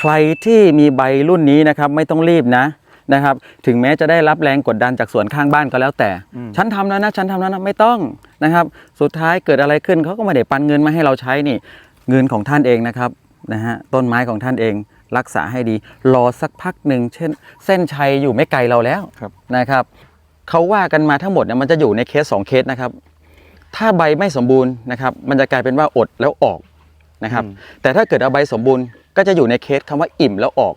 ใครที่มีใบรุ่นนี้นะครับไม่ต้องรีบนะนะครับ ถึงแม้จะได้รับแรงกดดันจากสวนข้างบ้านก็แล้วแต่ ฉันทำแล้วนะฉันทำแล้วนะไม่ต้องนะครับ สุดท้ายเกิดอะไรขึ้นเขาก็ไม่ได้ปันเงินมาให้เราใช้นี่ เงินของท่านเองนะครับนะฮะต้นไม้ของท่านเองรักษาให้ดี รอสักพักหนึ่งเช่น เส้นชัยอยู่ไม่ไกลเราแล้วครับ นะครับเขาว่ากันมาทั้งหมดเนี่ยมันจะอยู่ในเคสสองเคสนะครับถ้าใบไม่สมบูรณ์นะครับ มันจะกลายเป็นว่าอดแล้วออกนะครับ แต่ถ้าเกิดเอาใบสมบูรณ์ ก็จะอยู่ในเคสคำว่าอิ่มแล้วออก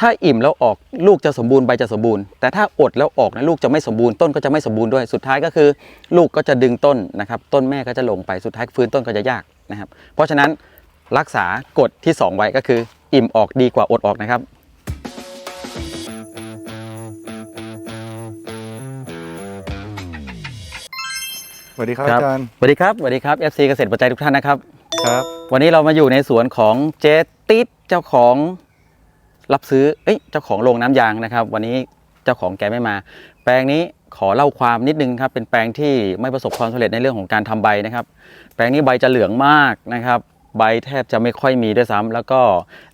ถ้าอิ่มแล้วออกลูกจะสมบูรณ์ใบจะสมบูรณ์ แต่ถ้าอดแล้วออกนะลูกจะไม่สมบูรณ์ต้นก็จะไม่สมบูรณ์ด้วยสุดท้ายก็คือ ลูกก็จะดึงต้นนะครับต้นแม่ก็จะลงไปสุดท้ายฟื้นต้นก็จะยากนะครับเพราะฉะนั้นรักษากฎที่ 2 ไว้ก็คือ อิ่มออกดีกว่าอดออกนะครับสวัสดีครับครับอาจารย์สวัสดีครับสวัสดีครับ FC เกษตรปัจจัยทุกท่านนะครับครับ วันนี้เรามาอยู่ในสวนของเจ ติดเจ้าของรับซื้อเอ้ยเจ้าของโรงน้ำยางนะครับ วันนี้เจ้าของแกไม่มา แปลงนี้ขอเล่าความนิดนึงครับเป็นแปลงที่ไม่ประสบความสำเร็จในเรื่องของการทำใบนะครับ แปลงนี้ใบจะเหลืองมากนะครับใบแทบจะไม่ค่อยมีด้วยซ้ำแล้วก็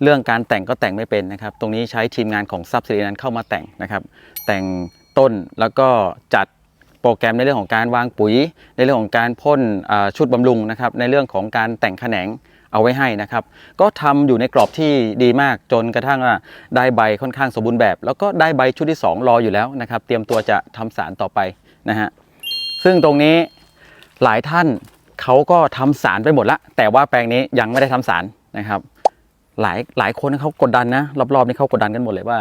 เรื่องการแต่งก็แต่งไม่เป็นนะครับ ตรงนี้ใช้ทีมงานของซับซิลีนั้นเข้ามาแต่งนะครับ แต่งต้นแล้วก็จัดโปรแกรมในเรื่องของการวางปุ๋ย ในเรื่องของการพ่นชุดบำรุงนะครับ ในเรื่องของการแต่งแขนง เอาไว้ให้นะครับ ก็ทำอยู่ในกรอบที่ดีมากจนกระทั่งว่าได้ใบค่อนข้างสมบูรณ์แบบ แล้วก็ได้ใบชุดที่ 2 รออยู่แล้วนะครับ เตรียมตัวจะทำสารต่อไปนะฮะซึ่งตรงนี้หลายท่านเขาก็ทำสารไปหมดละแต่ว่าแปลงนี้ยังไม่ได้ทำสารนะครับ หลายหลายคนเขากดดันนะรอบๆนี้เขากดดันกันหมดเลยว่า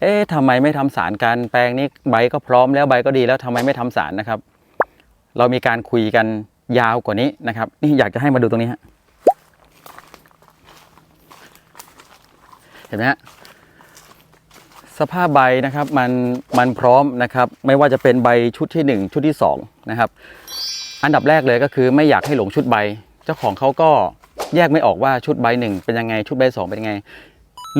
เอ๊ะทำไมไม่ทำสารกันแปลงนี้ใบก็พร้อมแล้วใบก็ดีแล้วทำไมไม่ทำสารนะครับ เรามีการคุยกันยาวกว่านี้นะครับ นี่อยากจะให้มาดูตรงนี้ฮะ เห็นไหมฮะสภาพใบนะครับมันมันพร้อมนะครับไม่ว่าจะเป็นใบชุดที่หนึ่งชุดที่สองนะครับอันดับแรกเลยก็คือไม่อยากให้หลงชุดใบ เจ้าของเขาก็แยกไม่ออกว่าชุดใบหนึ่งเป็นยังไง ชุดใบสองเป็นยังไง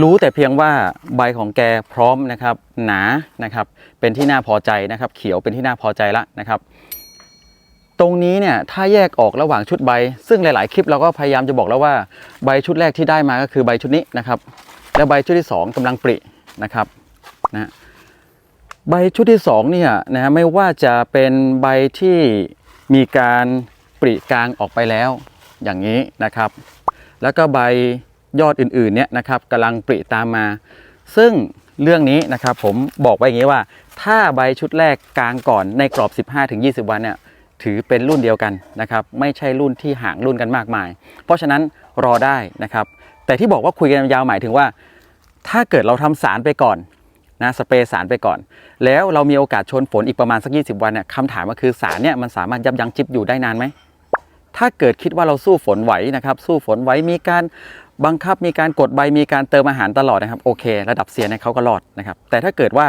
รู้แต่เพียงว่าใบของแกพร้อมนะครับหนานะครับเป็นที่น่าพอใจนะครับ เขียวเป็นที่น่าพอใจละนะครับ ตรงนี้เนี่ยถ้าแยกออกระหว่างชุดใบ ซึ่งหลาย ๆ คลิปเราก็พยายามจะบอกแล้วว่าใบชุดแรกที่ได้มาก็คือใบชุดนี้นะครับ แล้วใบชุดที่สองกำลังปรินะครับนะใบชุดที่สองเนี่ยนะฮะไม่ว่าจะเป็นใบที่มีการปริกลางออกไปแล้วอย่างนี้นะครับ แล้วก็ใบยอดอื่นๆเนี่ยนะครับกำลังปริตามมา ซึ่งเรื่องนี้นะครับผมบอกไว้อย่างนี้ว่า ถ้าใบชุดแรกกลางก่อนในกรอบ 15-20 วันเนี่ยถือเป็นรุ่นเดียวกันนะครับ ไม่ใช่รุ่นที่ห่างรุ่นกันมากมาย เพราะฉะนั้นรอได้นะครับ แต่ที่บอกว่าคุยกันยาวหมายถึงว่า ถ้าเกิดเราทำสารไปก่อนนะสเปรย์สารไปก่อน แล้วเรามีโอกาสชนฝนอีกประมาณสัก 20 วันเนี่ยคำถามก็คือสารเนี่ยมันสามารถยับยั้งจิบอยู่ได้นานไหมถ้าเกิดคิดว่าเราสู้ฝนไหวนะครับสู้ฝนไหวมีการบังคับมีการกดใบมีการเติมอาหารตลอดนะครับโอเค ระดับเซียนเนี่ยเขาก็รอดนะครับแต่ถ้าเกิดว่า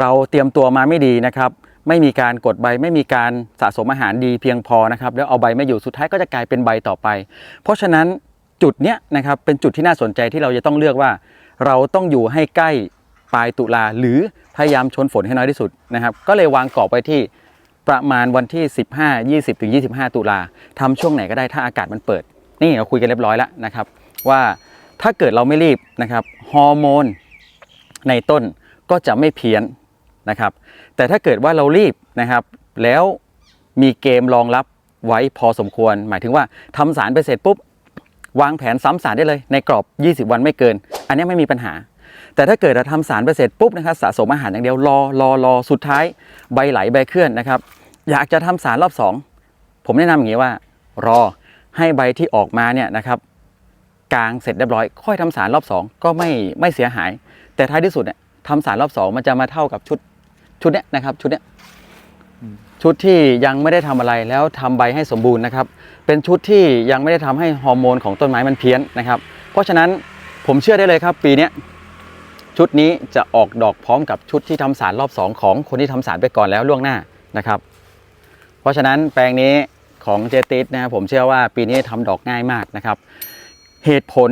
เราเตรียมตัวมาไม่ดีนะครับไม่มีการกดใบไม่มีการสะสมอาหารดีเพียงพอนะครับแล้วเอาใบไม่อยู่สุดท้ายก็จะกลายเป็นใบต่อไป เพราะฉะนั้น จุดเนี้ยนะครับเป็นจุดที่น่าสนใจที่เราจะต้องเลือกว่า เราต้องอยู่ให้ใกล้ปลายตุลาหรือพยายามชนฝนให้น้อยที่สุดนะครับ ก็เลยวางกรอบไปที่ประมาณวันที่ 15 20ถึง25 ตุลาทำช่วงไหนก็ได้ถ้าอากาศมันเปิด นี่เราคุยกันเรียบร้อยแล้วนะครับ ว่าถ้าเกิดเราไม่รีบนะครับฮอร์โมนในต้นก็จะไม่เพี้ยนนะครับ แต่ถ้าเกิดว่าเรารีบนะครับ แล้วมีเกมรองรับไว้พอสมควร หมายถึงว่าทำสารไปเสร็จปุ๊บ วางแผนซ้ำสารได้เลยในกรอบ 20 วันไม่เกิน อันนี้ไม่มีปัญหา แต่ถ้าเกิดเราทำสารไปเสร็จปุ๊บนะครับสะสมอาหารอย่างเดียวรอรอรอสุดท้ายใบไหลใบเคลื่อนนะครับ อยากจะทำสารรอบสองผมแนะนำอย่างนี้ว่า รอให้ใบที่ออกมาเนี่ยนะครับกลางเสร็จเรียบร้อย ค่อยทำสารรอบสองก็ไม่ไม่เสียหาย แต่ท้ายที่สุดเนี่ยทำสารรอบสองมันจะมาเท่ากับชุดชุดเนี้ยนะครับชุดเนี้ย ชุดที่ยังไม่ได้ทำอะไรแล้วทำใบให้สมบูรณ์นะครับ เป็นชุดที่ยังไม่ได้ทำให้ฮอร์โมนของต้นไม้มันเพี้ยนนะครับ เพราะฉะนั้นผมเชื่อได้เลยครับ ปีนี้ชุดนี้จะออกดอกพร้อมกับชุดที่ทำสารรอบสองของคนที่ทำสารไปก่อนแล้วล่วงหน้านะครับ เพราะฉะนั้นแปลงนี้ของเจติสนะครับผมเชื่อว่าปีนี้ทำดอกง่ายมากนะครับ เหตุผล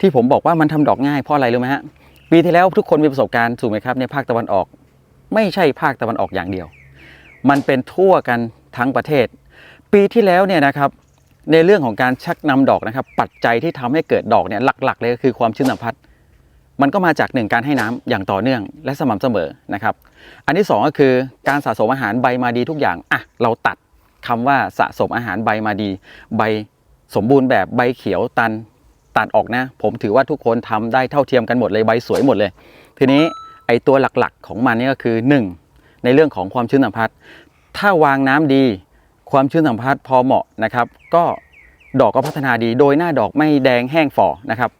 ที่ผมบอกว่ามันทำดอกง่ายเพราะอะไรรู้ไหมฮะปีที่แล้วทุกคนมีประสบการณ์ถูกไหมครับในภาคตะวันออก ไม่ใช่ภาคตะวันออกอย่างเดียว มันเป็นทั่วกันทั้งประเทศ ปีที่แล้วเนี่ยนะครับในเรื่องของการชักนำดอกนะครับ ปัจจัยที่ทำให้เกิดดอกเนี่ยหลักๆเลยก็คือความชื้นสัมผัสมันก็มาจากหนึ่งการให้น้ำอย่างต่อเนื่องและสม่ำเสมอนะครับ อันที่สองก็คือการสะสมอาหารใบมาดีทุกอย่างอะเราตัดคำว่าสะสมอาหารใบมาดี ใบสมบูรณ์แบบใบเขียวตันตัดออกนะ ผมถือว่าทุกคนทำได้เท่าเทียมกันหมดเลยใบสวยหมดเลย ทีนี้ไอตัวหลักๆของมันเนี่ยก็คือ 1 ในเรื่องของความชื้นสัมผัสถ้าวางน้ำดี ความชื้นสัมผัสพอเหมาะนะครับ ก็ดอกก็พัฒนาดี โดยหน้าดอกไม่แดงแห้งฝ่อนะครับ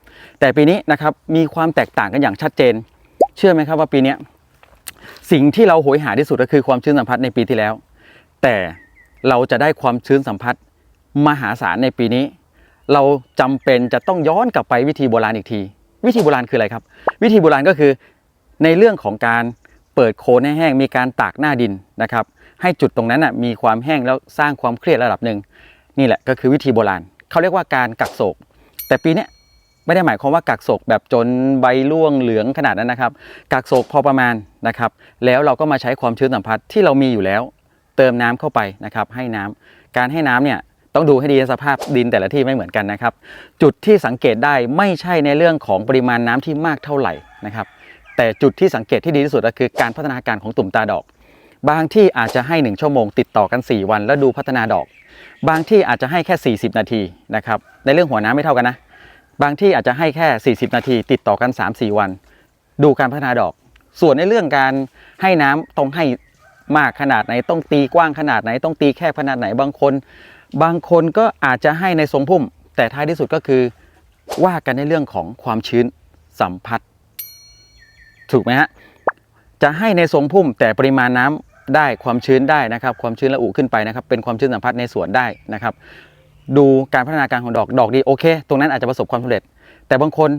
แต่ปีนี้นะครับมีความแตกต่างกันอย่างชัดเจน เชื่อไหมครับว่าปีนี้สิ่งที่เราโหยหาที่สุดก็คือความชื้นสัมผัสในปีที่แล้ว แต่เราจะได้ความชื้นสัมผัสมหาศาลในปีนี้ เราจำเป็นจะต้องย้อนกลับไปวิธีโบราณอีกที วิธีโบราณคืออะไรครับ วิธีโบราณก็คือในเรื่องของการ เปิดโคนให้แห้งมีการตากหน้าดินนะครับ ให้จุดตรงนั้นนะมีความแห้งแล้วสร้างความเครียดระดับหนึ่งนี่แหละก็คือวิธีโบราณเขาเรียกว่าการกักโศก แต่ปีนี้ไม่ได้หมายความว่ากักโศกแบบจนใบร่วงเหลืองขนาดนั้นนะครับกักโศกพอประมาณนะครับแล้วเราก็มาใช้ความชื้นสัมผัสที่เรามีอยู่แล้ว เติมน้ำเข้าไปนะครับให้น้ำการให้น้ำเนี่ยต้องดูให้ดีสภาพดินแต่ละที่ไม่เหมือนกันนะครับ จุดที่สังเกตได้ไม่ใช่ในเรื่องของปริมาณน้ำที่มากเท่าไหร่นะครับ แต่จุดที่สังเกตที่ดีที่สุดก็คือการพัฒนาการของตุ่มตาดอก บางที่อาจจะให้ 1 ชั่วโมงติดต่อกัน 4 วัน แล้วดูพัฒนาดอก บางที่อาจจะให้แค่ 40 นาทีนะครับในเรื่องหัวน้ำไม่เท่ากันนะ บางที่อาจจะให้แค่ 40 นาที ติดต่อกัน 3-4 วัน ดูการพัฒนาดอก ส่วนในเรื่องการให้น้ำต้องให้มากขนาดไหนต้องตีกว้างขนาดไหนต้องตีแคบขนาดไหนบางคน บางคนก็อาจจะให้ในทรงพุ่ม แต่ท้ายที่สุดก็คือว่ากันในเรื่องของความชื้นสัมผัส ถูกไหมฮะจะให้ในทรงพุ่มแต่ปริมาณน้ำได้ความชื้นได้นะครับ ความชื้นละอุขึ้นไปนะครับ เป็นความชื้นสัมผัสในสวนได้นะครับ ดูการพัฒนาการของดอกดอกดีโอเค ตรงนั้นอาจจะประสบความสำเร็จ แต่บางคน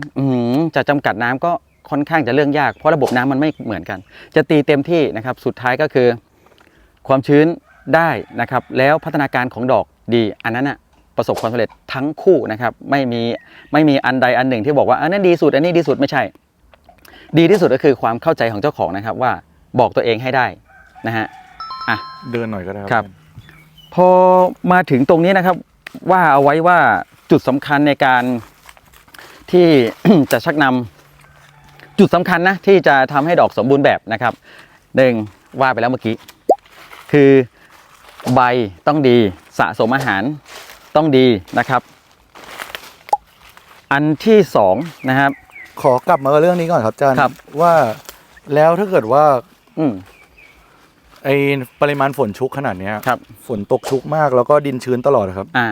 จะจำกัดน้ำก็ค่อนข้างจะเรื่องยากเพราะระบบน้ำมันไม่เหมือนกัน จะตีเต็มที่นะครับ สุดท้ายก็คือ ความชื้นได้นะครับ แล้วพัฒนาการของดอกดีอันนั้นอะประสบความสำเร็จทั้งคู่นะครับ ไม่มีไม่มีอันใดอันหนึ่งที่บอกว่าอันนั้นดีสุดอันนี้ดีสุดไม่ใช่ ดีที่สุดก็คือความเข้าใจของเจ้าของนะครับว่าบอกตัวเองให้ได้นะฮะอะ เดินหน่อยก็ได้ครับ พอมาถึงตรงนี้นะครับ ว่าเอาไว้ว่าจุดสำคัญในการที่ จะชักนำจุดสำคัญนะที่จะทำให้ดอกสมบูรณ์แบบนะครับหนึ่งว่าไปแล้วเมื่อกี้ คือใบต้องดีสะสมอาหารต้องดีนะครับ อันที่สองนะครับ ขอกลับมาเรื่องนี้ก่อนครับอาจารย์ครับ ว่าแล้วถ้าเกิดว่าอืม ไอปริมาณฝนชุกขนาดเนี้ยครับ ฝนตกชุกมากแล้วก็ดินชื้นตลอดครับ อ่า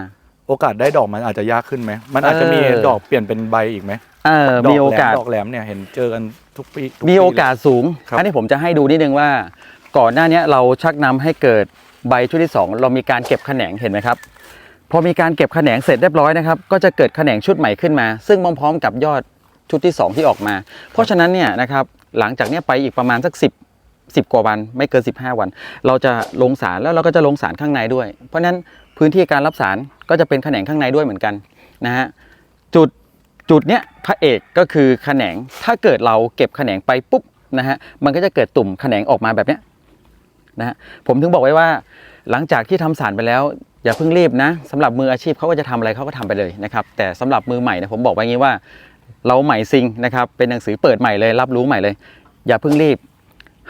โอกาสได้ดอกมันอาจจะยากขึ้นไหมมันอาจจะมีเออ ดอกเปลี่ยนเป็นใบอีกไหมเออดมีโอกาส แหลดอกแหลมเนี่ยเห็นเจอกันทุกปีทุมีปีโอกาสสูงครับ อันนี้ผมจะให้ดูนิดนึงว่า ก่อนหน้านี้เราชักนำให้เกิดใบชุดที่ 2 เรามีการเก็บแขนงเห็นไหมครับ พอมีการเก็บแขนงเสร็จเรียบร้อยนะครับ ก็จะเกิดแขนงชุดใหม่ขึ้นมา ซึ่งพร้อมๆกับยอด ชุดที่ 2 ที่ออกมา เพราะฉะนั้นเนี่ยนะครับหลังจากเนี้ยไปอีกประมาณสัก 10 10 กว่าวันไม่เกิน 15 วัน เราจะลงสารแล้วเราก็จะลงสารข้างในด้วย เพราะฉะนั้นพื้นที่การรับสารก็จะเป็นแขนงข้างในด้วยเหมือนกันนะฮะจุดจุดเนี้ยพระเอกก็คือแขนงถ้าเกิดเราเก็บแขนงไปปุ๊บนะฮะมันก็จะเกิดตุ่มแขนงออกมาแบบเนี้ยนะฮะผมถึงบอกไว้ว่า หลังจากที่ทำสารไปแล้วอย่าเพิ่งรีบนะสำหรับมืออาชีพเขาก็จะทำอะไรเขาก็ทำไปเลยนะครับแต่สำหรับมือใหม่นะผมบอกไว้งี้ว่า เราใหม่ซิงนะครับเป็นหนังสือเปิดใหม่เลยรับรู้ใหม่เลย อย่าเพิ่งรีบ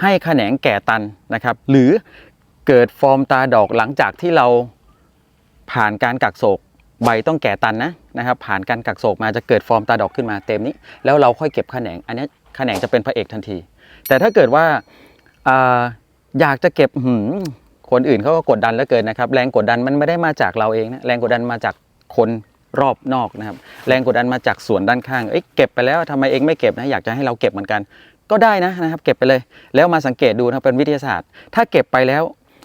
ให้แขนงแก่ตันนะครับ หรือเกิดฟอร์มตาดอกหลังจากที่เราผ่านการกักโศกใบต้องแก่ตันนะนะครับ ผ่านการกักโศกมาจะเกิดฟอร์มตาดอกขึ้นมาเต็มนี้ แล้วเราค่อยเก็บแขนง อันนี้แขนงจะเป็นพระเอกทันที แต่ถ้าเกิดว่าอาอยากจะเก็บหืมคนอื่นเขาก็กดดันเหลือเกินนะครับ แรงกดดันมันไม่ได้มาจากเราเองนะแรงกดดันมาจากคน รอบนอกนะครับ แรงกดดันมาจากส่วนด้านข้างเอ้ยเก็บไปแล้วทำไมเองไม่เก็บนะอยากจะให้เราเก็บเหมือนกัน ก็ได้นะนะครับเก็บไปเลย แล้วมาสังเกตดูนะครับเป็นวิทยาศาสตร์ ถ้าเก็บไปแล้ว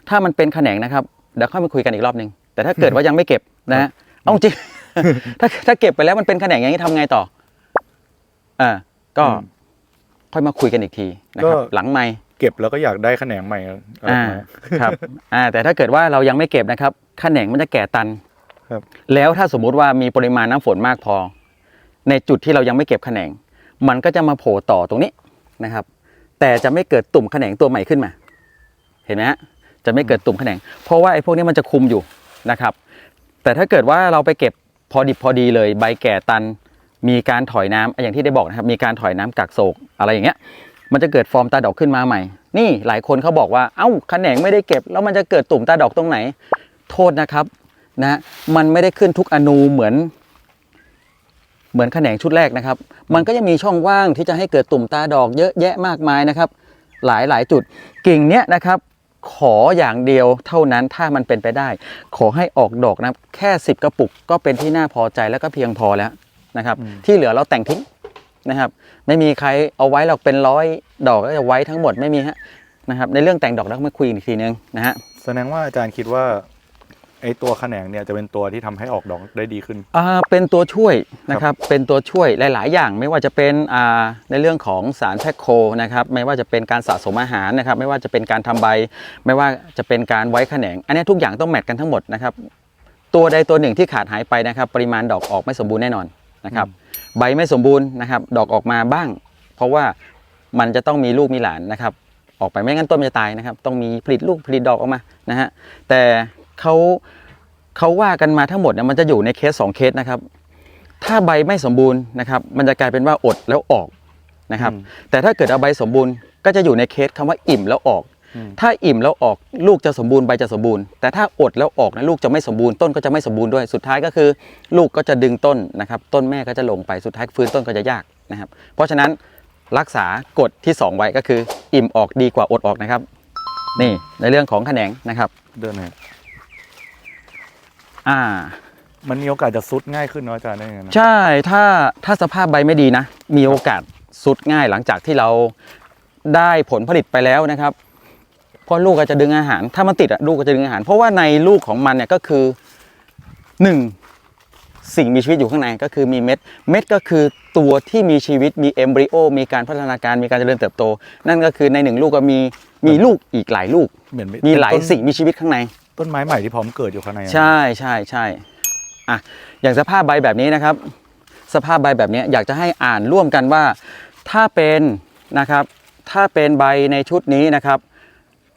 ถ้ามันเป็นแขนงนะครับเดี๋ยวค่อยมาคุยกันอีกรอบหนึ่งแต่ถ้าเกิดว่ายังไม่เก็บนะฮะเอาจริงถ้าถ้าเก็บไปแล้วมันเป็นแขนงอย่างนี้ทำไงต่ออ่าก็อืมค่อยมาคุยกันอีกทีนะครับก็หลังไม่เก็บแล้วก็อยากได้แขนงใหม่อะไรอ่ามาครับอ่าแต่ถ้าเกิดว่าเรายังไม่เก็บนะครับแขนงมันจะแก่ตัน ครับ แล้วถ้าสมมุติว่ามีปริมาณน้ำฝนมากพอ ในจุดที่เรายังไม่เก็บแขนง มันก็จะมาโผล่ต่อตรงนี้นะครับ แต่จะไม่เกิดตุ่มแขนงตัวใหม่ขึ้นมา เห็นไหมฮะจะไม่เกิดตุ่มแขนง เพราะว่าไอ้พวกนี้มันจะคุมอยู่นะครับ แต่ถ้าเกิดว่าเราไปเก็บพอดิบพอดีเลย ใบแก่ตัน มีการถอยน้ำอย่างที่ได้บอกนะครับ มีการถอยน้ำกักโศกอะไรอย่างเงี้ย มันจะเกิดฟอร์มตาดอกขึ้นมาใหม่ นี่หลายคนเขาบอกว่า เอ้าแขนงไม่ได้เก็บ แล้วมันจะเกิดตุ่มตาดอกตรงไหน โทษนะครับ นะมันไม่ได้ขึ้นทุกอนูเหมือน เหมือนแขนงชุดแรกนะครับ มันก็ยังมีช่องว่างที่จะให้เกิดตุ่มตาดอกเยอะแยะมากมายนะครับ หลายหลายจุดกิ่งเนี้ยนะครับ ขออย่างเดียวเท่านั้นถ้ามันเป็นไปได้ ขอให้ออกดอกนะครับแค่ 10 กระปุกก็เป็นที่น่าพอใจแล้วก็เพียงพอแล้วนะครับ ที่เหลือเราแต่งทิ้งนะครับ ไม่มีใครเอาไว้หรอกเป็นร้อยดอกก็จะไว้ทั้งหมดไม่มีฮะนะครับในเรื่องแต่งดอกเรามาคุยอีกทีนึงนะฮะแสดงว่าอาจารย์คิดว่า ไอ้ตัวแขนงเนี่ยจะเป็นตัวที่ทำให้ออกดอกได้ดีขึ้นอ่าเป็นตัวช่วยนะครับเป็นตัวช่วยหลาย ๆ อย่างไม่ว่าจะเป็นอ่าในเรื่องของสารแพคโคนะครับไม่ว่าจะเป็นการสะสมอาหารนะครับไม่ว่าจะเป็นการทำใบ ไม่ว่าจะเป็นการไว้แขนง อันนี้ทุกอย่างต้องแมทกันทั้งหมดนะครับตัวใดตัวหนึ่งที่ขาดหายไปนะครับปริมาณดอกออกไม่สมบูรณ์แน่นอนนะครับใบไม่สมบูรณ์นะครับดอกออกมาบ้าง เพราะว่ามันจะต้องมีลูกมีหลานนะครับออกไปไม่งั้นต้นมันจะตายนะครับ ต้องมีผลิตลูกผลิตดอกออกมานะฮะแต่ เขาเขาว่ากันมาทั้งหมดเนี่ยมันจะอยู่ในเคสสองเคสนะครับ ถ้าใบไม่สมบูรณ์นะครับ มันจะกลายเป็นว่าอดแล้วออกนะครับอืมแต่ถ้าเกิดเอาใบสมบูรณ์ก็จะอยู่ในเคสคำว่าอิ่มแล้วออกอืมถ้าอิ่มแล้วออกลูกจะสมบูรณ์ใบจะสมบูรณ์แต่ถ้าอดแล้วออกนะลูกจะไม่สมบูรณ์ต้นก็จะไม่สมบูรณ์ด้วยสุดท้ายก็คือ ลูกก็จะดึงต้นนะครับ ต้นแม่ก็จะลงไปสุดท้ายฟื้นต้นก็จะยากนะครับ เพราะฉะนั้นรักษากฎที่ 2 ไว้ก็คือ อิ่มออกดีกว่าอดออกนะครับ นี่ในเรื่องของแขนงนะครับเดินเนี่ย อ่า มันมีโอกาสจะซุดง่ายขึ้นเนาะอาจารย์ได้ไงนะใช่ถ้าถ้าสภาพใบไม่ดีนะ มีโอกาสสุดง่ายหลังจากที่เราได้ผลผลิตไปแล้วนะครับ เพราะลูกก็จะดึงอาหาร ถ้ามันติดอะลูกก็จะดึงอาหาร เพราะว่าในลูกของมันเนี่ยก็คือหนึ่งสิ่งมีชีวิตอยู่ข้างในก็คือมีเม็ด เม็ดก็คือตัวที่มีชีวิตมีเอมบริโอ มีการพัฒนาการมีการเจริญเติบโต นั่นก็คือในหนึ่งลูกก็มีมีลูกอีกหลายลูก เหมือนมีหลายเป็นต้นสิ่งมีชีวิตข้างใน ต้นไม้ใหม่ที่พร้อมเกิดอยู่ข้างในอะใช่ใช่ใช่อะอย่างสภาพใบแบบนี้นะครับ สภาพใบแบบนี้อยากจะให้อ่านร่วมกันว่า ถ้าเป็นนะครับ ถ้าเป็นใบในชุดนี้นะครับ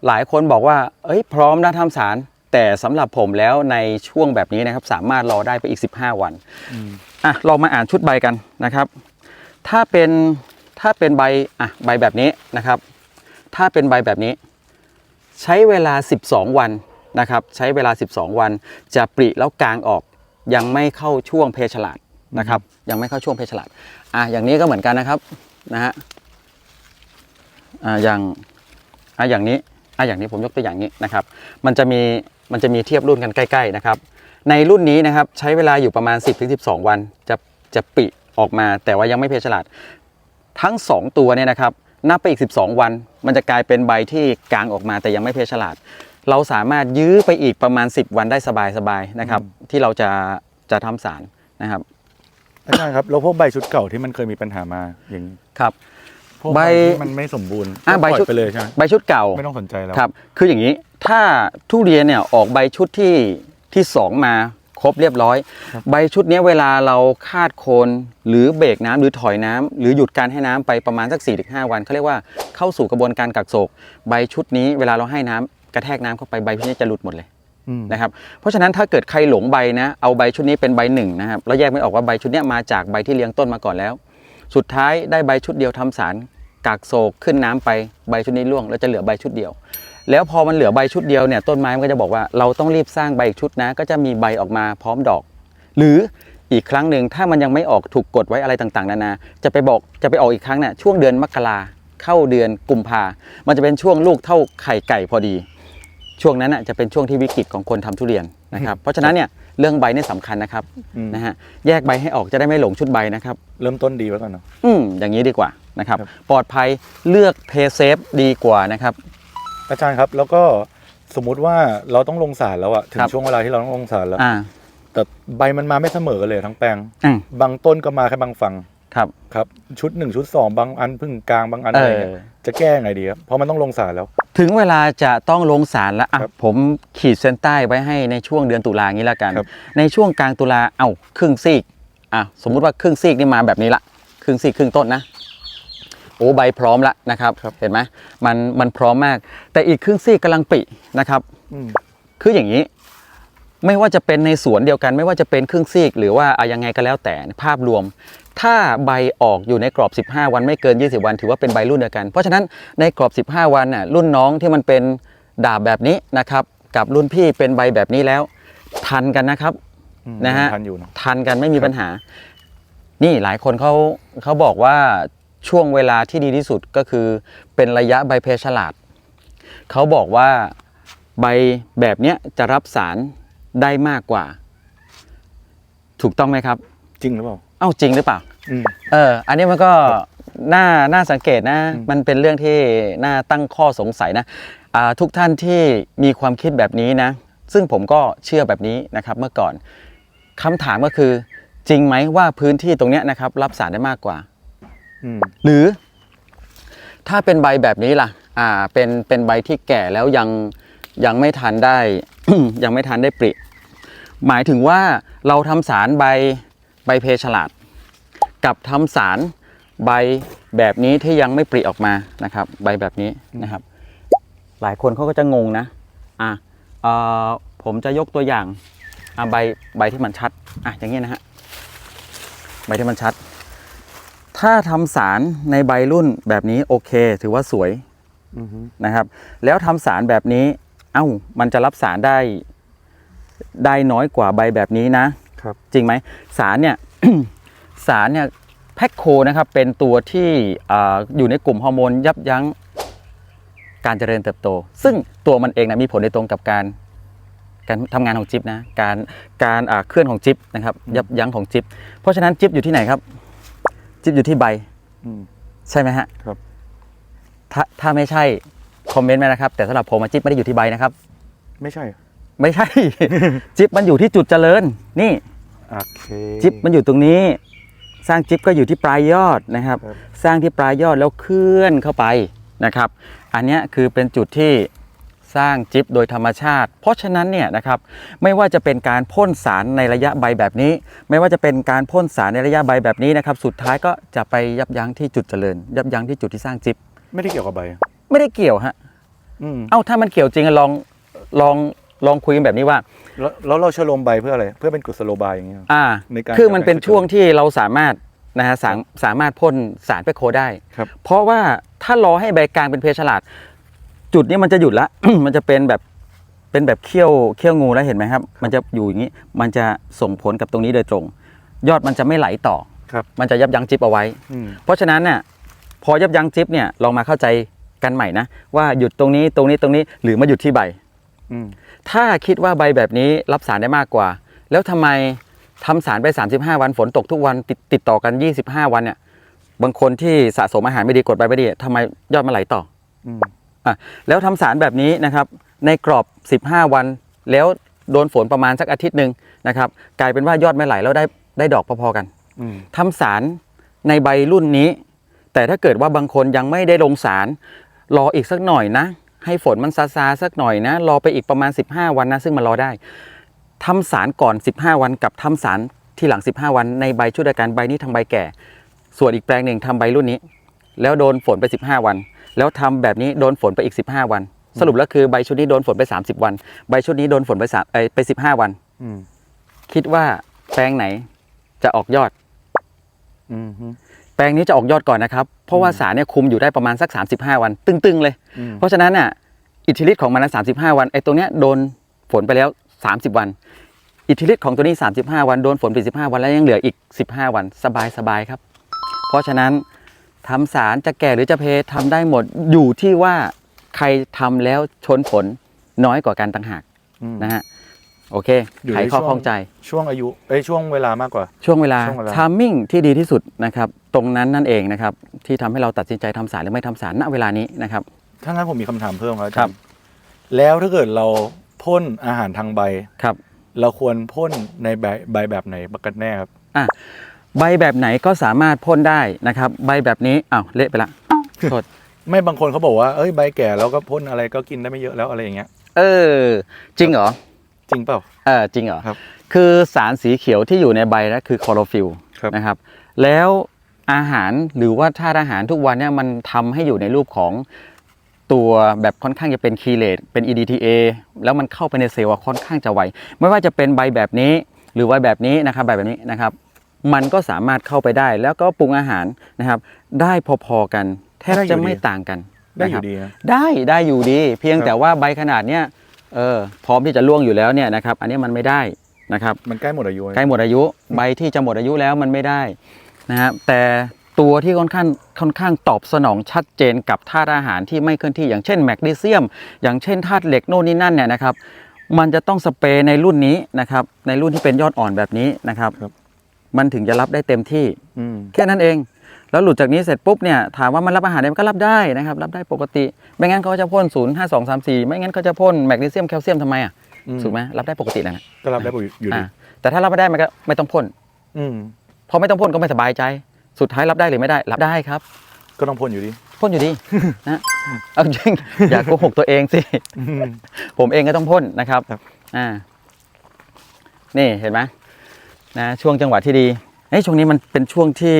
หลายคนบอกว่า เอ้ยพร้อมนะทำสาร แต่สำหรับผมแล้วในช่วงแบบนี้นะครับ สามารถรอได้ไปอีก 15 วันอืมอะเรามาอ่านชุดใบกันนะครับ ถ้าเป็นถ้าเป็นใบอะใบแบบนี้นะครับ ถ้าเป็นใบแบบนี้ ใช้เวลา 12 วัน นะครับใช้เวลา 12 วัน จะปริแล้วกลางออกยังไม่เข้าช่วงเพฉลาดนะครับยังไม่เข้าช่วงเพฉลาดอะอย่างนี้ก็เหมือนกันนะครับนะฮะอะอย่างอะอย่างนี้อะอย่างนี้ผมยกตัวอย่างนี้นะครับ มันจะมีมันจะมีเทียบรุ่นกันใกล้ ๆนะครับ ในรุ่นนี้นะครับใช้เวลาอยู่ประมาณ 10-12 วัน จะจะปริออกมา แต่ว่ายังไม่เพฉลาดทั้ง 2 ตัวเนี่ยนะครับนับไปอีก 12 วัน มันจะกลายเป็นใบที่กลางออกมาแต่ยังไม่เพฉลาด เราสามารถยื้อไปอีกประมาณ 10 วันได้สบายๆนะครับ ที่เราจะจะทำสารนะครับอาจารย์ครับแล้วพวกใบชุดเก่าที่มันเคยมีปัญหามาอย่างครับ พวกใบใบที่มันไม่สมบูรณ์อะก็ใบปล่อยชุด ไปเลยใช่ไหมใบชุดเก่า ไม่ต้องสนใจแล้ว ครับ คืออย่างนี้ ถ้าทุเรียนเนี่ยออกใบชุดที่ที่สองมาครบเรียบร้อยใบชุดเนี้ยเวลาเราคาดโคนหรือเบรกน้ำหรือถอยน้ำหรือหยุดการให้น้ำไปประมาณสัก4ีหวันเขาเรียกว่าเข้าสู่กระบวนการกักโศก ใบชุดนี้เวลาเราให้น้ำ กระแทกน้ำเข้าไปใบชุดนี้จะหลุดหมดเลยอืมนะครับ เพราะฉะนั้นถ้าเกิดใครหลงใบนะ เอาใบชุดนี้เป็นใบหนึ่งนะครับแล้วแยกไม่ออกว่าใบชุดเนี้ยมาจากใบที่เลี้ยงต้นมาก่อนแล้ว สุดท้ายได้ใบชุดเดียวทำสารกักโศกขึ้นน้ำไปใบชุดนี้ร่วงแล้วจะเหลือใบชุดเดียว แล้วพอมันเหลือใบชุดเดียวเนี่ยต้นไม้มันก็จะบอกว่าเราต้องรีบสร้างใบอีกชุดนะ ก็จะมีใบออกมาพร้อมดอก หรืออีกครั้งหนึ่งถ้ามันยังไม่ออกถูกกดไว้อะไรต่างๆ นานาจะไปบอกจะไปออกอีกครั้งเนี่ยช่วงเดือนมกราเข้าเดือนกุมภามันจะเป็นช่วงลูกเท่าไข่ไก่พอดี ช่วงนั้นน่ะจะเป็นช่วงที่วิกฤตของคนทำทุเรียนนะครับ เพราะฉะนั้นเนี่ยเรื่องใบนี่สำคัญนะครับอืมนะฮะแยกใบให้ออกจะได้ไม่หลงชุดใบนะครับ เริ่มต้นดีไว้ก่อนเนาะอืมอย่างนี้ดีกว่านะครับครับปลอดภัยเลือกเพย์เซฟดีกว่านะครับ อาจารย์ครับแล้วก็สมมุติว่าเราต้องลงสารแล้วอะถึงครับช่วงเวลาที่เราต้องลงสารแล้วอ่าแต่ใบมันมาไม่เสมอกันเลยทั้งแปลงอืมบางต้นก็มาแค่บางฝั่ง ครับ ครับชุดหนึ่งชุดสองบางอันเพึ่งกลางบางอันเออะไรอเงี้ยจะแก้ไงดีครับเพราะมันต้องลงสารแล้ว ถึงเวลาจะต้องลงสารแล้วอะครับผมขีดเส้นใต้ไว้ให้ในช่วงเดือนตุลาอย่างนี้ละกัน ครับ ในช่วงกลางตุลาเอ้าครึ่งซีกอะสมมุติว่าครึ่งซีกนี่มาแบบนี้ละครึ่งซีกครึ่งต้นนะ โอ้ใบพร้อมแล้วนะครับ ครับ เห็นไหมมันมันพร้อมมาก แต่อีกครึ่งซีกกำลังปรินะครับ อืมคืออย่างนี้ ไม่ว่าจะเป็นในสวนเดียวกัน ไม่ว่าจะเป็นครึ่งซีก หรือว่าอะยังไงก็แล้วแต่ภาพรวม ถ้าใบออกอยู่ในกรอบ 15 วันไม่เกิน 20 วัน ถือว่าเป็นใบรุ่นเดียวกัน เพราะฉะนั้นในกรอบ 15 วันน่ะรุ่นน้องที่มันเป็นดาบแบบนี้นะครับ กับรุ่นพี่เป็นใบแบบนี้แล้ว ทันกันนะครับอืมนะฮะทันอยู่เนอะทันกันไม่มีปัญหา นี่หลายคนเขาเขาบอกว่าช่วงเวลาที่ดีที่สุดก็คือเป็นระยะใบเพฉลาดเขาบอกว่าใบแบบเนี้ยจะรับสาร ได้มากกว่า ถูกต้องไหมครับ จริงหรือเปล่าเอ้าจริงหรือเปล่า อืม เออ อันนี้มันก็น่าน่าสังเกตนะ อืม มันเป็นเรื่องที่น่าตั้งข้อสงสัยนะอ่าทุกท่านที่มีความคิดแบบนี้นะ ซึ่งผมก็เชื่อแบบนี้นะครับ เมื่อก่อนคำถามก็คือจริงไหมว่าพื้นที่ตรงเนี้ยนะครับ รับสารได้มากกว่า อืม หรือถ้าเป็นใบแบบนี้ล่ะ อ่า เป็น เป็นใบที่แก่แล้วยังยังไม่ทันได้ ยังไม่ทันได้ปริ หมายถึงว่าเราทำสารใบใบเพฉลาด กับทำสารใบแบบนี้ที่ยังไม่ปริออกมานะครับ ใบแบบนี้นะครับ หลายคนเขาก็จะงงนะอะเอ่อผมจะยกตัวอย่างอะใบใบที่มันชัดอะอย่างนี้นะฮะใบที่มันชัด ถ้าทำสารในใบรุ่นแบบนี้โอเค ถือว่าสวยอือฮึนะครับ แล้วทำสารแบบนี้ เอ้ามันจะรับสารได้ได้น้อยกว่าใบแบบนี้นะครับ จริงไหมสารเนี่ย สารเนี่ยแพคโคนะครับเป็นตัวที่อาอยู่ในกลุ่มฮอร์โมนยับยั้งการเจริญเติบโต ซึ่งตัวมันเองนะมีผลในตรงกับการการทำงานของจิ๊บนะ การการอ่าเคลื่อนของจิ๊บนะครับ ยับยั้งของจิ๊บเพราะฉะนั้นจิ๊บอยู่ที่ไหนครับ จิ๊บอยู่ที่ใบอืมใช่ไหมฮะครับถ้าถ้าไม่ใช่ คอมเมนต์มานะครับ แต่สำหรับผมอะจิ๊บไม่ได้อยู่ที่ใบนะครับ ไม่ใช่ ไม่ใช่ จิ๊บมันอยู่ที่จุดเจริญ นี่ โอเค จิ๊บมันอยู่ตรงนี้ สร้างจิ๊บก็อยู่ที่ปลายยอดนะครับ ครับ สร้างที่ปลายยอดแล้วเคลื่อนเข้าไปนะครับ อันเนี้ยคือเป็นจุดที่สร้างจิ๊บโดยธรรมชาติ เพราะฉะนั้นเนี่ยนะครับไม่ว่าจะเป็นการพ่นสารในระยะใบแบบนี้ ไม่ว่าจะเป็นการพ่นสารในระยะใบแบบนี้นะครับ สุดท้ายก็จะไปยับยั้งที่จุดเจริญ ยับยั้งที่จุดที่สร้างจิ๊บไม่ได้เกี่ยวกับใบ ไม่ได้เกี่ยวฮะอืมเอ้าถ้ามันเกี่ยวจริงอะลองลองลองคุยกันแบบนี้ว่า แล้วแล้วเราชะโลมใบเพื่ออะไร เพื่อเป็นกุศโลบายอย่างเงี้ย อ่าในการคือมันเป็นจะไปช่วงที่เราสามารถนะฮะสามสามารถพ่นสารไปโคได้ ครับ เพราะว่าถ้ารอให้ใบกลางเป็นเพฉลาด จุดนี้มันจะหยุดละ มันจะเป็นแบบเป็นแบบเขี้ยวเขี้ยวงูแล้วเห็นไหมครับ มันจะอยู่อย่างนี้ มันจะส่งผลกับตรงนี้โดยตรง ยอดมันจะไม่ไหลต่อ ครับ มันจะยับยั้งจิ๊บเอาไว้ อืมเพราะฉะนั้นน่ะพอยับยั้งจิ๊บเนี่ยลองมาเข้าใจ กันใหม่นะ ว่าหยุดตรงนี้ตรงนี้ตรงนี้หรือมาหยุดที่ใบอืมถ้าคิดว่าใบแบบนี้รับสารได้มากกว่า แล้วทำไมทำสารไป 35 วันฝนตกทุกวันติดติดต่อกัน 25 วันเนี่ยบางคนที่สะสมอาหารไม่ดีกดใบไม่ดีทำไมยอดมันไหลต่ออืมอะแล้วทำสารแบบนี้นะครับ ในกรอบ 15 วัน แล้วโดนฝนประมาณสักอาทิตย์หนึ่งนะครับ กลายเป็นว่ายอดไม่ไหลแล้วได้ได้ดอกพอๆกันอืมทำสารในใบรุ่นนี้ แต่ถ้าเกิดว่าบางคนยังไม่ได้ลงสาร รออีกสักหน่อยนะ ให้ฝนมันซาซาๆสักหน่อยนะ รอไปอีกประมาณ 15 วันนะ ซึ่งมันรอได้ทำสารก่อน 15 วันกับทำสารที่หลัง 15 วันในใบชุดเดียวกันใบนี้ทำใบแก่ ส่วนอีกแปลงหนึ่งทำใบรุ่นนี้ แล้วโดนฝนไป 15 วัน แล้วทำแบบนี้โดนฝนไปอีก 15 วัน สรุปแล้วคือใบชุดนี้โดนฝนไป 30 วัน ใบชุดนี้โดนฝนไปสามเอ้ยไป15วันอืมคิดว่าแปลงไหนจะออกยอด อืมฮึ แปลงนี้จะออกยอดก่อนนะครับ เพราะว่าสารเนี่ยคุมอยู่ได้ประมาณสัก 35 วัน ตึงๆเลยอืมเพราะฉะนั้นน่ะอิทธิฤทธิ์ของมันนะ35วันไอ้ตรงเนี้ยโดนฝนไปแล้ว 30 วัน อิทธิฤทธิ์ของตัวนี้ 35 วันโดนฝนไป15 วันแล้วยังเหลืออีก 15 วันสบายสบายๆครับ เพราะฉะนั้นทำสารจะแก่หรือจะเพทำได้หมดอยู่ที่ว่าใครทำแล้วชนผลน้อยกว่ากันต่างหากอืมนะฮะ โอเคอยู่ไขในข้อช่วงข้องใจ ช่วงอายุเอ้ยช่วงเวลามากกว่าช่วงเวลาช่วงเวลาทามมิ่งที่ดีที่สุดนะครับ ตรงนั้นนั่นเองนะครับ ที่ทำให้เราตัดสินใจทำสารหรือไม่ทำสารณเวลานี้นะครับ ถ้างั้นผมมีคำถามเพิ่มครับอาครัจาบรย์แล้วถ้าเกิดเราพ่นอาหารทางใบครับ เราควรพ่นในใบใบแบบไหนประกันแน่ครับอะใบแบบไหนก็สามารถพ่นได้นะครับ ใบแบบนี้อ้าวเละไปละโทษไม่บางคนเขาบอกว่าเอ้ยใบแก่แล้วก็พ่นอะไรก็กินได้ไม่เยอะแล้วอะไรอย่างเงี้ย เออ จริงเหรอ จริงเปล่า เออจริงเหรอครับคือสารสีเขียวที่อยู่ในใบนะคือคลอโรฟิลครับ นะครับ แล้วอาหารหรือว่าธาตุอาหารทุกวันเนี่ยมันทำให้อยู่ในรูปของตัวแบบค่อนข้างจะเป็นคีเลตเป็น EDTA แล้วมันเข้าไปในเซลล์อะค่อนข้างจะไวไม่ว่าจะเป็นใบแบบนี้หรือว่าแบบนี้นะครับใบแบบนี้นะครับ มันก็สามารถเข้าไปได้แล้วก็ปรุงอาหารนะครับ ได้พอๆกันแทบได้อยู่จะดี ไม่ต่างกันได้อนะครับ ยู่ดีนะ ได้ได้อยู่ดี เพียงครับแต่ว่าใบขนาดเนี้ย เออพร้อมที่จะล่วงอยู่แล้วเนี่ยนะครับ อันนี้มันไม่ได้นะครับ มันใกล้หมดอายุใกล้หมดอายุใบที่จะหมดอายุแล้วมันไม่ได้นะครับแต่ตัวที่ค่อนข้างค่อนข้างตอบสนองชัดเจนกับธาตุอาหารที่ไม่เคลื่อนที่อย่างเช่นแมกนีเซียม อย่างเช่นธาตุเหล็กโน่นนี่นั่นเนี่ยนะครับ มันจะต้องสเปรย์ในรุ่นนี้นะครับ ในรุ่นที่เป็นยอดอ่อนแบบนี้นะครับ มันถึงจะรับได้เต็มที่อืมแค่นั้นเอง แล้วหลุดจากนี้เสร็จปุ๊บเนี่ยถามว่ามันรับอาหารได้ไหมก็รับได้นะครับรับได้ปกติไม่งั้นเขาจะพ่น0 5 2 3 4ไม่งั้นเขาจะพ่นแมกนีเซียมแคลเซียมทำไมอะอืมถูกไหมรับได้ปกติแล้วนะก็รับได้อยู่ดีอ่าแต่ถ้ารับไม่ได้มันก็ไม่ต้องพ่นอืมพอไม่ต้องพ่นก็ไม่สบายใจ สุดท้ายรับได้หรือไม่ได้ รับได้ครับ ก็ต้องพ่นอยู่ดีพ่นอยู่ดีนะเอาจริงอย่าโกหกตัวเองสิอืมผมเองก็ต้องพ่นนะครับครับอ่านี่เห็นไหมนะช่วงจังหวะที่ดีเอ้ยช่วงนี้มันเป็นช่วงที่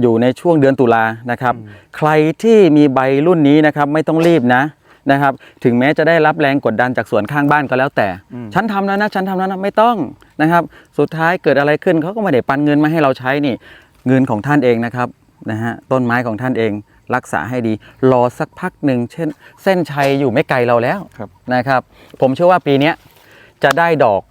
อยู่ในช่วงเดือนตุลานะครับ ใครที่มีใบรุ่นนี้นะครับไม่ต้องรีบนะนะครับ ถึงแม้จะได้รับแรงกดดันจากสวนข้างบ้านก็แล้วแต่อืมฉันทำแล้วนะฉันทำแล้วนะไม่ต้องนะครับ สุดท้ายเกิดอะไรขึ้นเขาก็ไม่ได้ปันเงินมาให้เราใช้นี่ เงินของท่านเองนะครับนะฮะต้นไม้ของท่านเองรักษาให้ดี รอสักพักหนึ่งเช่น เส้นชัยอยู่ไม่ไกลเราแล้วครับนะครับ ผมเชื่อว่าปีเนี้ยจะได้ดอก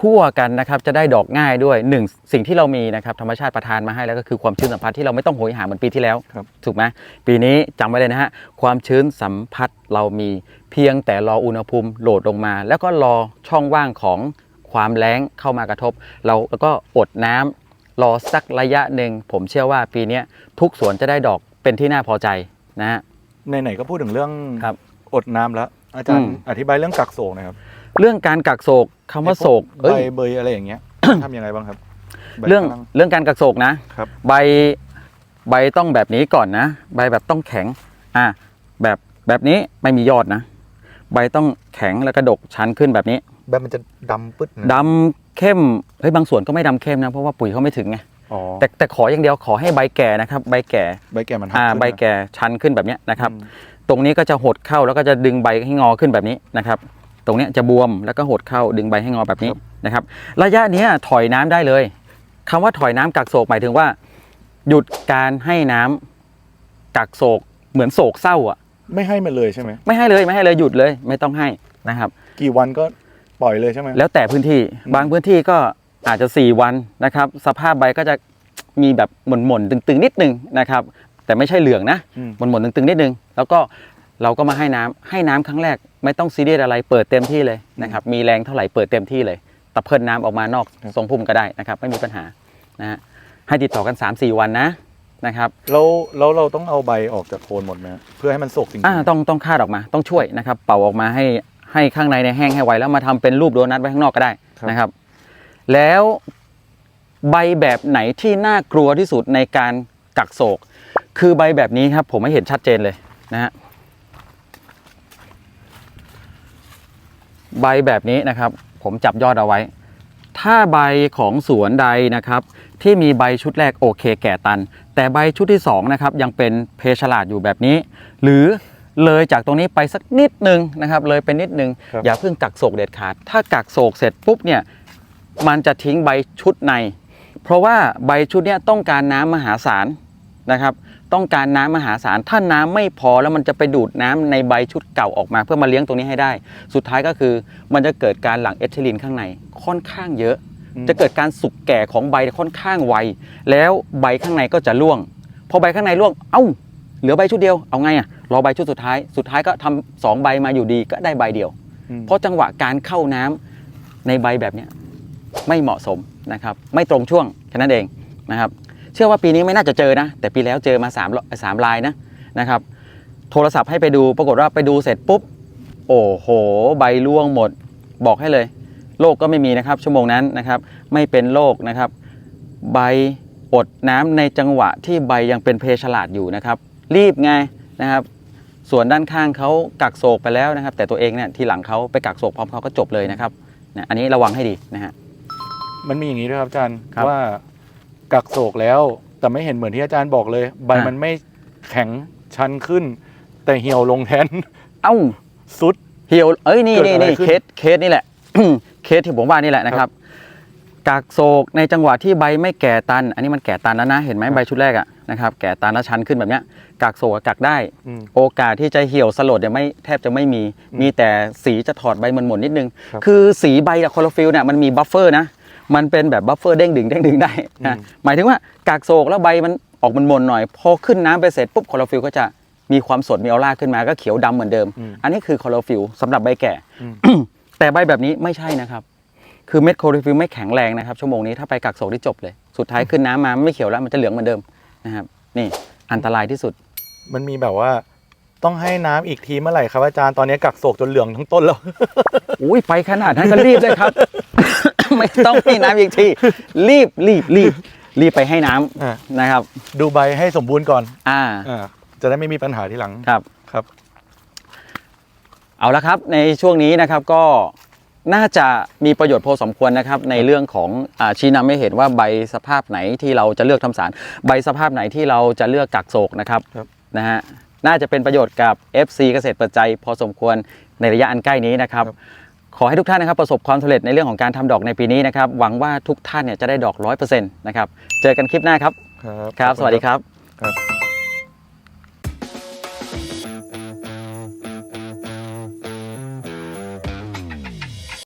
ทั่วกันนะครับจะได้ดอกง่ายด้วยหนึ่งสิ่งที่เรามีนะครับธรรมชาติประทานมาให้แล้วก็คือความชื้นสัมผัสที่เราไม่ต้องโหยหาเหมือนปีที่แล้วครับถูกไหมปีนี้จำไว้เลยนะฮะความชื้นสัมผัสเรามีเพียงแต่รออุณหภูมิโหลดลงมา แล้วก็รอช่องว่างของความแล้งเข้ามากระทบ เราแล้วก็อดน้ำรอสักระยะหนึ่งผมเชื่อว่าปีเนี้ยทุกสวนจะได้ดอกเป็นที่น่าพอใจนะฮะ ไหนๆก็พูดถึงเรื่องครับ อดน้ำแล้ว อาจารย์อืม อธิบายเรื่องกักโศกหนะครับ เรื่องการกักโศกคำว่าโศกใบเอ้ยเบยอะไรอย่างเงี้ย ทำยังไงบ้างครับใบเรื่องข้าเรื่องการกักโศกนะ ครับ ใบใบต้องแบบนี้ก่อนนะ ใบแบบต้องแข็ง อะแบบแบบนี้ไม่มียอดนะ ใบต้องแข็งแล้วกระดกชันขึ้นแบบนี้แบบมันจะดำปึ๊ดนะดำเข้มเฮ้ยบางส่วนก็ไม่ดำเข้มนะเพราะว่าปุ๋ยเขาไม่ถึงไงอ๋อแต่แต่ขออย่างเดียวขอให้ใบแก่นะครับ ใบแก่ใบแก่มันหักอ่าขึ้นนะใบแก่ชันขึ้นแบบเนี้ยนะครับ อืมตรงนี้ก็จะหดเข้าแล้วก็จะดึงใบให้งอขึ้นแบบนี้นะครับ ตรงเนี้ยจะบวมแล้วก็หดเข้าดึงใบให้งอแบบนี้นะครับ ระยะเนี้ยถอยน้ำได้เลยคำว่าถอยน้ำกักโศกหมายถึงว่า หยุดการให้น้ำกักโศกเหมือนโศกเศร้าอะ ไม่ให้มันเลยใช่ไหมไม่ให้เลยไม่ให้เลยหยุดเลย ไม่ต้องให้นะครับ กี่วันก็ปล่อยเลยใช่ไหมแล้วแต่พื้นที่อืมบางพื้นที่ก็อาจจะ 4 วันนะครับ สภาพใบก็จะมีแบบหม่นหม่นๆตึงๆนิดนึงนะครับ แต่ไม่ใช่เหลืองนะอืมหม่นหม่นๆตึงๆนิดนึง แล้วก็เราก็มาให้น้ำให้น้ำครั้งแรก ไม่ต้องซีเรียสอะไรเปิดเต็มที่เลยนะครับมีแรงเท่าไหร่เปิดเต็มที่เลยตะเพินน้ำออกมานอกทรงพุ่มก็ได้นะครับ ไม่มีปัญหานะฮะให้ติดต่อกัน 3-4 วันนะนะครับแล้วแล้วเราต้องเอาใบออกจากโคนหมดไหมเพื่อให้มันโศกจริงๆอ่าต้องต้องคาดออกมาต้องช่วยนะครับ เป่าออกมาให้ให้ข้างในในยแห้งให้ไวแล้วมาทำเป็นรูปโดนัทไว้ข้างนอกก็ได้นะครับ แล้วใบแบบไหนที่น่ากลัวที่สุดในการกักโศก คือใบแบบนี้ครับผมไม่เห็นชัดเจนเลยนะฮะ ใบแบบนี้นะครับ ผมจับยอดเอาไว้ ถ้าใบของสวนใดนะครับ ที่มีใบชุดแรกโอเคแก่ตัน แต่ใบชุดที่2นะครับยังเป็นเพฉลาดอยู่แบบนี้ หรือเลยจากตรงนี้ไปสักนิดนึงนะครับ เลยไปนิดนึงครับอย่าเพิ่งกักโศกเด็ดขาด ถ้ากักโศกเสร็จปุ๊บเนี่ยมันจะทิ้งใบชุดใน เพราะว่าใบชุดเนี้ยต้องการน้ำมหาศาลนะครับ ต้องการน้ำมหาศาลถ้าน้ำไม่พอแล้วมันจะไปดูดน้ำในใบชุดเก่าออกมา เพื่อมาเลี้ยงตรงนี้ให้ได้ สุดท้ายก็คือมันจะเกิดการหลั่งเอทิลีนข้างในค่อนข้างเยอะอืมจะเกิดการสุกแก่ของใบค่อนข้างไวแล้วใบข้างในก็จะร่วงพอใบข้างในร่วงเอ้าเหลือใบชุดเดียวเอาไงอะรอใบชุดสุดท้าย สุดท้ายก็ทำสองใบมาอยู่ดีก็ได้ใบเดียวอืมเพราะจังหวะการเข้าน้ำในใบแบบเนี้ยไม่เหมาะสมนะครับ ไม่ตรงช่วงแค่นั้นเองนะครับ เชื่อว่าปีนี้ไม่น่าจะเจอนะ แต่ปีแล้วเจอมา3ามสามลายนะนะครับ โทรศัพท์ให้ไปดูปรากฏว่าไปดูเสร็จปุ๊บ โอ้โห ใบร่วงหมด บอกให้เลยโรคก็ไม่มีนะครับ ชั่วโมงนั้นนะครับ ไม่เป็นโรคนะครับ ใบอดน้ำในจังหวะที่ใบยังเป็นเพฉลาดอยู่นะครับ รีบไงนะครับ ส่วนด้านข้างเขากักโศกไปแล้วนะครับ แต่ตัวเองเนี่ยทีหลังเขาไปกักโศกพร้อมเขาก็จบเลยนะครับนะอันนี้ระวังให้ดีนะฮะมันมีอย่างนี้ด้วยครับอาจารย์ครับว่า กักโศกแล้ว แต่ไม่เห็นเหมือนที่อาจารย์บอกเลย ใบอะ มันไม่แข็งชันขึ้น แต่เหี่ยวลงแทน เอ้า สุด เหี่ยวเอ้ยนี่เกิดนี่อะไรนี่ขึ้นเคสเคสนี่แหละ เคสที่ผมว่านี่แหละนะครับ กากโศกในจังหวะที่ใบไม่แก่ตัน อันนี้มันแก่ตันแล้วนะ เห็นไหมใบชุดแรกอะนะครับ แก่ตันแล้วชันขึ้นแบบเนี้ยกากโศกอะกักได้ อืมโอกาสที่จะเหี่ยวสลดเนี่ยไม่แทบจะไม่มีอืมมีแต่สีจะถอดใบมันหมดนิดนึง ครับ คือสีใบอะคลอโรฟิลเนี่ยมันมีบัฟเฟอร์นะ มันเป็นแบบบัฟเฟอร์เด้งดึงเด้งดึงได้นะอืมหมายถึงว่ากากโศกแล้วใบมันออกมันมนๆหน่อย พอขึ้นน้ำไปเสร็จปุ๊บคลอโรฟิลก็จะมีความสดมีออร่าขึ้นมาก็เขียวดำเหมือนเดิมอืมอันนี้คือคลอโรฟิลสำหรับใบแก่อืมแต่ใบแบบนี้ไม่ใช่นะครับคือเม็ดคลอโรฟิลไม่แข็งแรงนะครับชั่วโมงนี้ถ้าไปกักโศกที่จบเลย สุดท้ายขึ้นน้ำมาไม่เขียวแล้วมันจะเหลืองเหมือนเดิมนะครับนี่อันตรายที่สุด มันมีแบบว่าต้องให้น้ำอีกทีเมื่อไหร่ครับอาจารย์ตอนนี้กักโศกจนเหลืองทั้งต้นแล้วอุ้ยไปขนาดนั้นก็รีบเลยครับ ไม่ต้องให้น้ำอีกที รีบรีบรีบรีบไปให้น้ำอ่านะครับ ดูใบให้สมบูรณ์ก่อนอ่าอ่าจะได้ไม่มีปัญหาทีหลังครับ ครับ เอาละครับในช่วงนี้นะครับก็น่าจะมีประโยชน์พอสมควรนะครับในเรื่องของอาชี้นำให้เห็นว่าใบสภาพไหนที่เราจะเลือกทำสาร ใบสภาพไหนที่เราจะเลือกกักโศกนะครับครับ นะฮะน่าจะเป็นประโยชน์กับ FC เกษตรเปิดใจพอสมควรในระยะอันใกล้นี้นะครับ ขอให้ทุกท่านนะครับประสบความสำเร็จในเรื่องของการทำดอกในปีนี้นะครับหวังว่าทุกท่านเนี่ยจะได้ดอกร้อยเปอร์เซ็นต์นะครับเจอกันคลิปหน้าครับครับครับสวัสดีครับครับ